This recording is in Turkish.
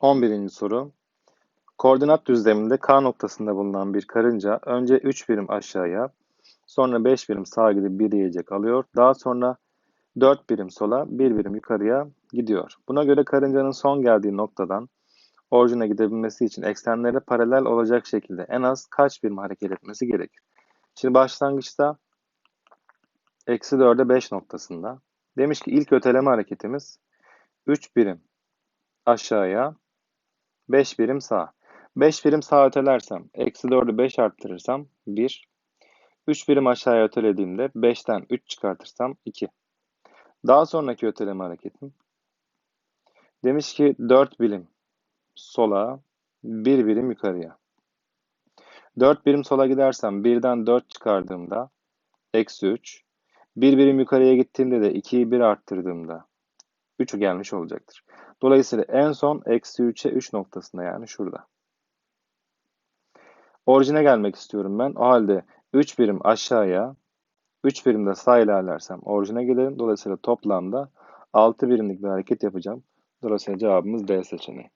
11. soru. Koordinat düzleminde K noktasında bulunan bir karınca önce 3 birim aşağıya, sonra 5 birim sağa gidip bir yiyecek alıyor. Daha sonra 4 birim sola, 1 birim yukarıya gidiyor. Buna göre karıncanın son geldiği noktadan orijine gidebilmesi için eksenlere paralel olacak şekilde en az kaç birim hareket etmesi gerekir? Şimdi başlangıçta eksi 4'e 5 noktasında. Demiş ki ilk öteleme hareketimiz 3 birim aşağıya, 5 birim sağ. 5 birim sağ ötelersem, eksi 4'ü 5 arttırırsam 1. 3 birim aşağıya ötelediğimde 5'ten 3 çıkartırsam 2. Daha sonraki öteleme hareketim. Demiş ki 4 birim sola, 1 birim yukarıya. 4 birim sola gidersem 1'den 4 çıkardığımda eksi 3. 1 birim yukarıya gittiğimde de 2'yi 1 arttırdığımda 3 gelmiş olacaktır. Dolayısıyla en son eksi 3'e 3 noktasında yani şurada. Orijine gelmek istiyorum ben. O halde 3 birim aşağıya, 3 birim de sağ ilerlersem orijine gelirim. Dolayısıyla toplamda 6 birimlik bir hareket yapacağım. Dolayısıyla cevabımız D seçeneği.